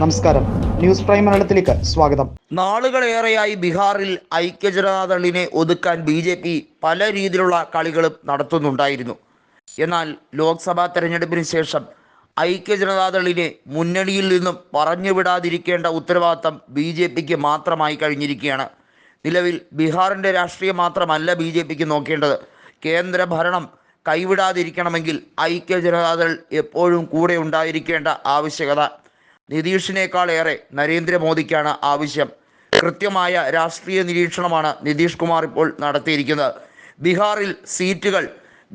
നമസ്കാരം. News prime മലയാളത്തിലേക്ക് സ്വാഗതം. നാളുകളേറെയായി ബീഹാറിൽ ഐക്യജനതാദളിനെ ഒതുക്കാൻ ബി ജെ പി പല രീതിയിലുള്ള കളികളും നടത്തുന്നുണ്ടായിരുന്നു. എന്നാൽ ലോക്സഭാ തെരഞ്ഞെടുപ്പിന് ശേഷം ഐക്യജനതാദളിനെ മുന്നണിയിൽ നിന്നും പറഞ്ഞുവിടാതിരിക്കേണ്ട ഉത്തരവാദിത്തം ബി ജെ പിക്ക് മാത്രമായി കഴിഞ്ഞിരിക്കുകയാണ്. നിലവിൽ ബീഹാറിന്റെ രാഷ്ട്രീയം മാത്രമല്ല ബി ജെ പിക്ക് നോക്കേണ്ടത്. കേന്ദ്ര ഭരണം കൈവിടാതിരിക്കണമെങ്കിൽ ഐക്യജനതാദൾ എപ്പോഴും കൂടെ ഉണ്ടായിരിക്കേണ്ട ആവശ്യകത നിതീഷിനേക്കാളേറെ നരേന്ദ്രമോദിക്കാണ് ആവശ്യം. കൃത്യമായ രാഷ്ട്രീയ നിരീക്ഷണമാണ് നിതീഷ് കുമാർ ഇപ്പോൾ നടത്തിയിരിക്കുന്നത്. ബീഹാറിൽ സീറ്റുകൾ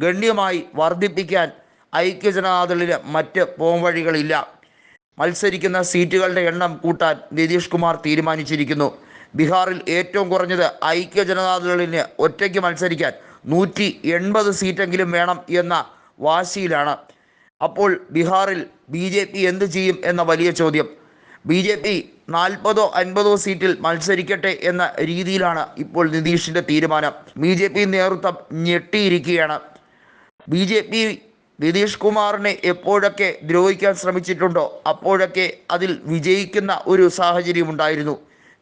ഗണ്യമായി വർദ്ധിപ്പിക്കാൻ ഐക്യജനതാദളിന് മറ്റ് പോംവഴികളില്ല. മത്സരിക്കുന്ന സീറ്റുകളുടെ എണ്ണം കൂട്ടാൻ നിതീഷ് കുമാർ തീരുമാനിച്ചിരിക്കുന്നു. ബീഹാറിൽ ഏറ്റവും കുറഞ്ഞത് ഐക്യജനതാദളിന് ഒറ്റയ്ക്ക് മത്സരിക്കാൻ നൂറ്റി എൺപത് സീറ്റെങ്കിലും വേണം എന്ന വാശിയിലാണ്. അപ്പോൾ ബീഹാറിൽ ബി ജെ പി എന്ത് ചെയ്യും എന്ന വലിയ ചോദ്യം. ബി ജെ പി നാൽപ്പതോ അൻപതോ സീറ്റിൽ മത്സരിക്കട്ടെ എന്ന രീതിയിലാണ് ഇപ്പോൾ നിതീഷിന്റെ തീരുമാനം. ബി ജെ പി നേതൃത്വം ഞെട്ടിയിരിക്കുകയാണ്. ബി ജെ പി നിതീഷ് കുമാറിനെ എപ്പോഴൊക്കെ ദ്രോഹിക്കാൻ ശ്രമിച്ചിട്ടുണ്ടോ? അപ്പോഴൊക്കെ അതിൽ വിജയിക്കുന്ന ഒരു സാഹചര്യം ഉണ്ടായിരുന്നു.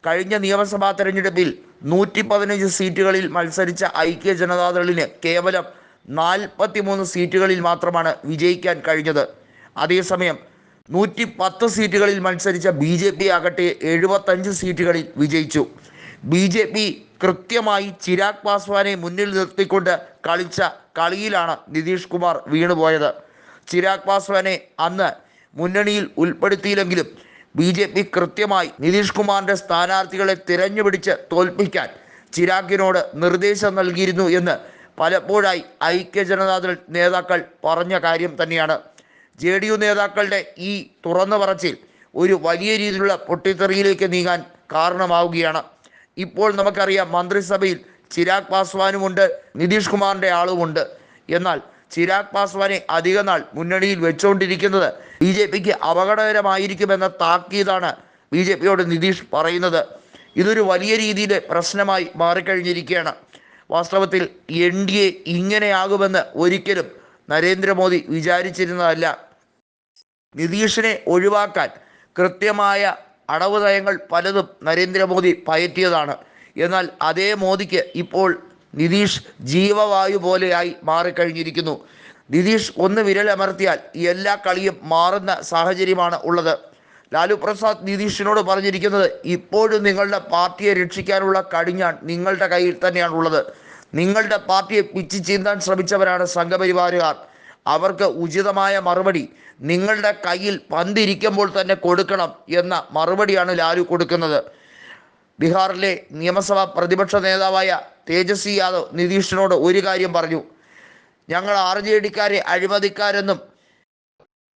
കഴിഞ്ഞ നിയമസഭാ തെരഞ്ഞെടുപ്പിൽ നൂറ്റി പതിനഞ്ച് സീറ്റുകളിൽ മത്സരിച്ച ഐക്യ ജനതാദളിന് കേവലം നാൽപ്പത്തിമൂന്ന് സീറ്റുകളിൽ മാത്രമാണ് വിജയിക്കാൻ കഴിഞ്ഞത്. അതേസമയം നൂറ്റി പത്ത് സീറ്റുകളിൽ മത്സരിച്ച ബി ജെ പി ആകട്ടെ എഴുപത്തഞ്ച് സീറ്റുകളിൽ വിജയിച്ചു. ബി ജെ പി കൃത്യമായി ചിരാഗ് പാസ്വാനെ മുന്നിൽ നിർത്തിക്കൊണ്ട് കളിച്ച കളിയിലാണ് നിതീഷ് കുമാർ വീണുപോയത്. ചിരാഗ് പാസ്വാനെ അന്ന് മുന്നണിയിൽ ഉൾപ്പെടുത്തിയില്ലെങ്കിലും ബി ജെ പി കൃത്യമായി നിതീഷ് കുമാറിന്റെ സ്ഥാനാർത്ഥികളെ തിരഞ്ഞുപിടിച്ച് തോൽപ്പിക്കാൻ ചിരാഗിനോട് നിർദ്ദേശം നൽകിയിരുന്നു എന്ന് പലപ്പോഴായി ഐക്യജനതാദൾ നേതാക്കൾ പറഞ്ഞ കാര്യം തന്നെയാണ്. ജെ ഡി യു നേതാക്കളുടെ ഈ തുറന്നു പറച്ചിൽ ഒരു വലിയ രീതിയിലുള്ള പൊട്ടിത്തെറിയിലേക്ക് നീങ്ങാൻ കാരണമാവുകയാണ്. ഇപ്പോൾ നമുക്കറിയാം മന്ത്രിസഭയിൽ ചിരാഗ് പാസ്വാനുമുണ്ട് നിതീഷ് കുമാറിന്റെ ആളുമുണ്ട് എന്നാൽ ചിരാഗ് പാസ്വാനെ അധിക നാൾ മുന്നണിയിൽ വെച്ചുകൊണ്ടിരിക്കുന്നത് ബി ജെ പിക്ക് അപകടകരമായിരിക്കുമെന്ന താക്കീതാണ് ബി ജെ പിയോട് നിതീഷ് പറയുന്നത്. ഇതൊരു വലിയ രീതിയിൽ പ്രശ്നമായി മാറിക്കഴിഞ്ഞിരിക്കുകയാണ്. വാസ്തവത്തിൽ എൻ ഡി എ ഇങ്ങനെയാകുമെന്ന് ഒരിക്കലും നരേന്ദ്രമോദി വിചാരിച്ചിരുന്നതല്ല. നിതീഷിനെ ഒഴിവാക്കാൻ കൃത്യമായ അടവ് നയങ്ങൾ പലതും നരേന്ദ്രമോദി പയറ്റിയതാണ്. എന്നാൽ അതേ മോദിക്ക് ഇപ്പോൾ നിതീഷ് ജീവവായു പോലെയായി മാറിക്കഴിഞ്ഞിരിക്കുന്നു. നിതീഷ് ഒന്ന് വിരലമർത്തിയാൽ എല്ലാ കളിയും മാറുന്ന സാഹചര്യമാണ് ഉള്ളത്. ലാലു പ്രസാദ് നിതീഷിനോട് പറഞ്ഞിരിക്കുന്നത് ഇപ്പോഴും നിങ്ങളുടെ പാർട്ടിയെ രക്ഷിക്കാനുള്ള കടിഞ്ഞാൻ നിങ്ങളുടെ കയ്യിൽ തന്നെയാണ് ഉള്ളത് നിങ്ങളുടെ പാർട്ടിയെ പിച്ചു ചീന്താൻ ശ്രമിച്ചവരാണ് സംഘപരിവാരുകാർ അവർക്ക് ഉചിതമായ മറുപടി നിങ്ങളുടെ കയ്യിൽ പന്തിരിക്കുമ്പോൾ തന്നെ കൊടുക്കണം എന്ന മറുപടിയാണ് ലാലു കൊടുക്കുന്നത്. ബീഹാറിലെ നിയമസഭാ പ്രതിപക്ഷ നേതാവായ തേജസ്വി യാദവ് നിതീഷിനോട് ഒരു കാര്യം പറഞ്ഞു. ഞങ്ങൾ ആർ ജെ ഡിക്കാരെ അഴിമതിക്കാരെന്നും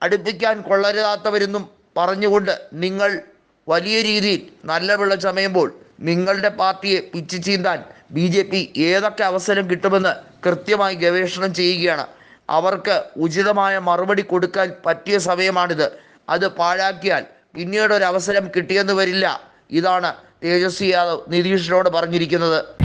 അടുപ്പിക്കാൻ കൊള്ളരുതാത്തവരെന്നും പറഞ്ഞുകൊണ്ട് നിങ്ങൾ വലിയ രീതിയിൽ നല്ല വെള്ളം ചമയുമ്പോൾ നിങ്ങളുടെ പാർട്ടിയെ പിച്ചു ചീന്താൻ ബി ജെ പി ഏതൊക്കെ അവസരം കിട്ടുമെന്ന് കൃത്യമായി ഗവേഷണം ചെയ്യുകയാണ്. അവർക്ക് ഉചിതമായ മറുപടി കൊടുക്കാൻ പറ്റിയ സമയമാണിത്. അത് പാഴാക്കിയാൽ പിന്നീട് ഒരു അവസരം കിട്ടിയെന്ന് വരില്ല. ഇതാണ് തേജസ്വി യാദവ് നിതീഷിനോട് പറഞ്ഞിരിക്കുന്നത്.